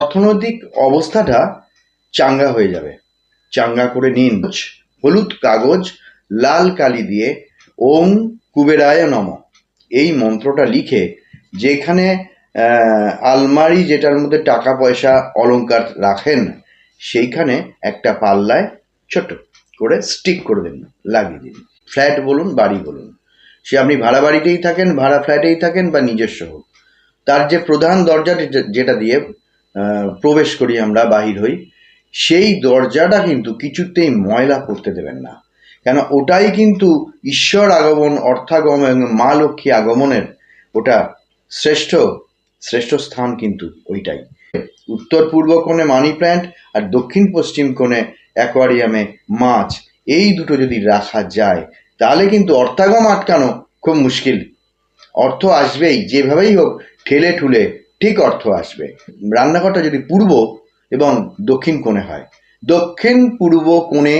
অর্থনৈতিক অবস্থাটা চাঙ্গা হয়ে যাবে। চাঙ্গা করে নিন। হলুদ কাগজ, লাল কালি দিয়ে ওম কুবেরায় নম। এই মন্ত্রটা লিখে যেখানে আলমারি যেটার মধ্যে টাকা, পয়সা, অলংকার রাখেন, সেইখানে একটা পাল্লায় ছোট করে স্টিক করে দিন, লাগিয়ে দিন। ফ্ল্যাট বলুন, বাড়ি বলুন। সে আপনি ভাড়া বাড়িতেই থাকেন, ভাড়া ফ্ল্যাটেই থাকেন বা নিজস্ব হোক। তার যে প্রধান দরজা যে- যেটা দিয়ে প্রবেশ করি আমরা বাহির হই, সেই দরজাটা কিন্তু কিছুতেই ময়লা করতে দেবেন না। কেন ওটাই কিন্তু ঈশ্বর আগমন, অর্থাগমন এবং মা লক্ষ্মী আগমনের ওটা শ্রেষ্ঠ শ্রেষ্ঠ স্থান কিন্তু ওইটাই। উত্তর পূর্ব কোণে মানি প্ল্যান্ট আর দক্ষিণ পশ্চিম কোণে অ্যাকোয়ারিয়ামে মাছ, এই দুটো যদি রাখা যায়, তাহলে কিন্তু অর্থাগম আটকানো খুব মুশকিল। অর্থ আসবেই, যেভাবেই হোক, ঠেলে ঠুলে ঠিক অর্থ আসবে। রান্নাঘরটা যদি পূর্ব এবং দক্ষিণ কোণে হয়। দক্ষিণ পূর্ব কোণে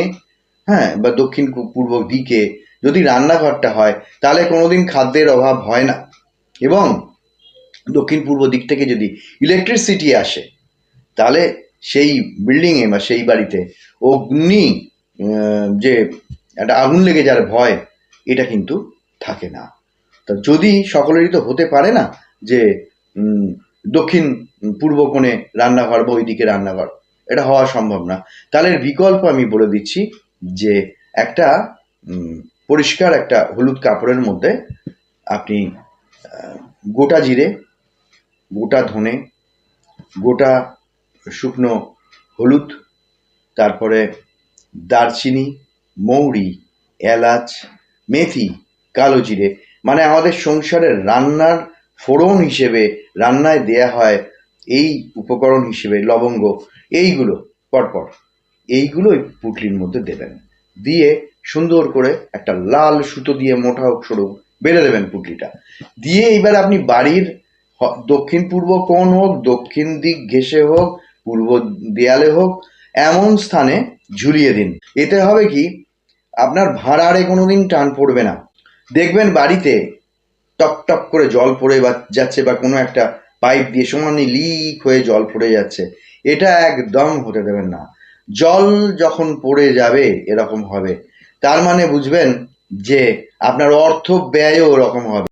হ্যাঁ বা দক্ষিণ পূর্ব দিকে যদি রান্নাঘরটা হয়, তাহলে কোনোদিন খাদ্যের অভাব হয় না। এবং দক্ষিণ পূর্ব দিক থেকে যদি ইলেকট্রিসিটি আসে, তাহলে সেই বিল্ডিংয়ে বা সেই বাড়িতে অগ্নি যে একটা আগুন লেগে যার ভয়, এটা কিন্তু থাকে না। তা যদি সকলেরই তো হতে পারে না যে দক্ষিণ পূর্ব কোণে রান্নাঘর বা ওইদিকে রান্নাঘর। এটা হওয়া সম্ভব না। তাহলে বিকল্প আমি বলে দিচ্ছি যে একটা পরিষ্কার একটা হলুদ কাপড়ের মধ্যে আপনি গোটা জিরে, গোটা ধনে, গোটা শুকনো হলুদ, তারপরে দারচিনি, মৌরি, এলাচ, মেথি, কালো জিরে। মানে আমাদের সংসারের রান্নার ফোড়ন হিসেবে রান্নায় দেয়া হয় এই উপকরণ হিসেবে, লবঙ্গ, এইগুলো, পরপর। এইগুলোই পুটলির মধ্যে দেবেন। দিয়ে সুন্দর করে একটা লাল সুতো দিয়ে মোটা হোক সরু বেঁধে দেবেন পুটলিটা। দিয়ে এবার আপনি বাড়ির দক্ষিণ পূর্ব কোণ হোক, দক্ষিণ দিক ঘেঁষে হোক, পূর্ব দেয়ালে হোক, এমন স্থানে ঝুলিয়ে দিন। এতে হবে কি, আপনার ভাড়ারে কোনোদিন টান পড়বে না। দেখবেন বাড়িতে টপ টপ করে জল পড়ে যাচ্ছে বা কোনো একটা পাইপ দিয়ে সমানে লিক হয়ে জল পড়ে যাচ্ছে, এটা একদম হতে দেবেন না। জল যখন পড়ে যাবে, এরকম হবে। তার মানে বুঝবেন যে আপনার অর্থ ব্যয়ও ওরকম হবে।